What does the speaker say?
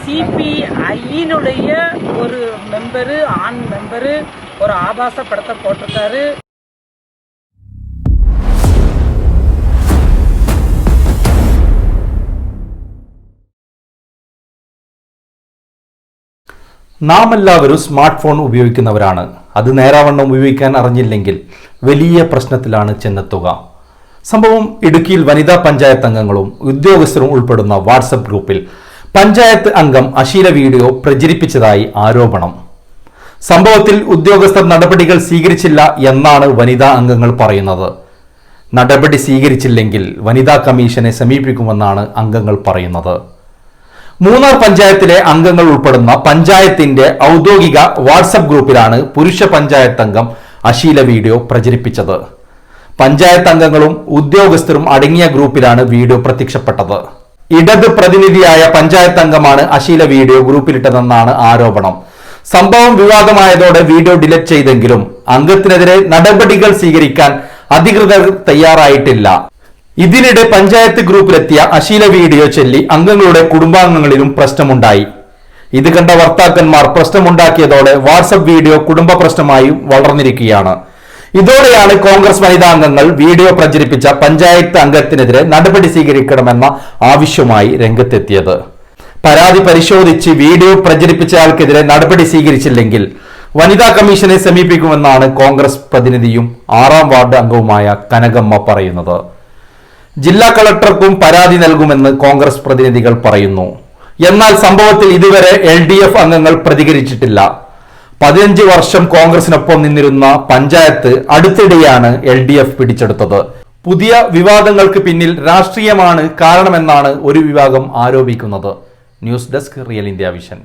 சிபிஐயினுடைய ஒரு மெம்பரு ஆண் மெம்பரு ஒரு ஆபாச படத்தை போட்டிருக்காரு നാം എല്ലാവരും സ്മാർട്ട് ഫോൺ ഉപയോഗിക്കുന്നവരാണ് അത് നേരാവണ്ണം ഉപയോഗിക്കാൻ അറിഞ്ഞില്ലെങ്കിൽ വലിയ പ്രശ്നത്തിലാണ് ചെന്നെത്തുക സംഭവം ഇടുക്കിയിൽ വനിതാ പഞ്ചായത്ത് അംഗങ്ങളും ഉദ്യോഗസ്ഥരും ഉൾപ്പെടുന്ന വാട്സപ്പ് ഗ്രൂപ്പിൽ പഞ്ചായത്ത് അംഗം അശീല വീഡിയോ പ്രചരിപ്പിച്ചതായി ആരോപണം. സംഭവത്തിൽ ഉദ്യോഗസ്ഥർ നടപടികൾ സ്വീകരിച്ചില്ല എന്നാണ് വനിതാ അംഗങ്ങൾ പറയുന്നത്. നടപടി സ്വീകരിച്ചില്ലെങ്കിൽ വനിതാ കമ്മീഷനെ സമീപിക്കുമെന്നാണ് അംഗങ്ങൾ പറയുന്നത്. മൂന്നാർ പഞ്ചായത്തിലെ അംഗങ്ങൾ ഉൾപ്പെടുന്ന പഞ്ചായത്തിന്റെ ഔദ്യോഗിക വാട്സപ്പ് ഗ്രൂപ്പിലാണ് പുരുഷ പഞ്ചായത്ത് അംഗം അശീല വീഡിയോ പ്രചരിപ്പിച്ചത്. പഞ്ചായത്ത് അംഗങ്ങളും ഉദ്യോഗസ്ഥരും അടങ്ങിയ ഗ്രൂപ്പിലാണ് വീഡിയോ പ്രത്യക്ഷപ്പെട്ടത്. ഇടത് പ്രതിനിധിയായ പഞ്ചായത്ത് അംഗമാണ് അശീല വീഡിയോ ഗ്രൂപ്പിലിട്ടതെന്നാണ് ആരോപണം. സംഭവം വിവാദമായതോടെ വീഡിയോ ഡിലറ്റ് ചെയ്തെങ്കിലും അംഗത്തിനെതിരെ നടപടികൾ സ്വീകരിക്കാൻ അധികൃതർ തയ്യാറായിട്ടില്ല. ഇതിനിടെ പഞ്ചായത്ത് ഗ്രൂപ്പിലെത്തിയ അശീല വീഡിയോ ചൊല്ലി അംഗങ്ങളുടെ കുടുംബാംഗങ്ങളിലും പ്രശ്നമുണ്ടായി. ഇത് കണ്ട വർത്താക്കന്മാർ പ്രശ്നമുണ്ടാക്കിയതോടെ വാട്സപ്പ് വീഡിയോ കുടുംബ പ്രശ്നമായി വളർന്നിരിക്കുകയാണ്. ഇതോടെയാണ് കോൺഗ്രസ് വനിതാ അംഗങ്ങൾ വീഡിയോ പ്രചരിപ്പിച്ച പഞ്ചായത്ത് അംഗത്തിനെതിരെ നടപടി സ്വീകരിക്കണമെന്ന ആവശ്യവുമായി രംഗത്തെത്തിയത്. പരാതി പരിശോധിച്ച് വീഡിയോ പ്രചരിപ്പിച്ചയാൾക്കെതിരെ നടപടി സ്വീകരിച്ചില്ലെങ്കിൽ വനിതാ കമ്മീഷനെ സമീപിക്കുമെന്നാണ് കോൺഗ്രസ് പ്രതിനിധിയും ആറാം വാർഡ് അംഗവുമായ കനകമ്മ പറയുന്നത്. ജില്ലാ കളക്ടർക്കും പരാതി നൽകുമെന്ന് കോൺഗ്രസ് പ്രതിനിധികൾ പറയുന്നു. എന്നാൽ സംഭവത്തിൽ ഇതുവരെ എൽ അംഗങ്ങൾ പ്രതികരിച്ചിട്ടില്ല. പതിനഞ്ച് വർഷം കോൺഗ്രസിനൊപ്പം നിന്നിരുന്ന പഞ്ചായത്ത് അടുത്തിടെയാണ് എൽ ഡി എഫ് പിടിച്ചെടുത്തത്. പുതിയ വിവാദങ്ങൾക്ക് പിന്നിൽ രാഷ്ട്രീയമാണ് കാരണമെന്നാണ് ഒരു വിഭാഗം ആരോപിക്കുന്നത്. News desk real India vision.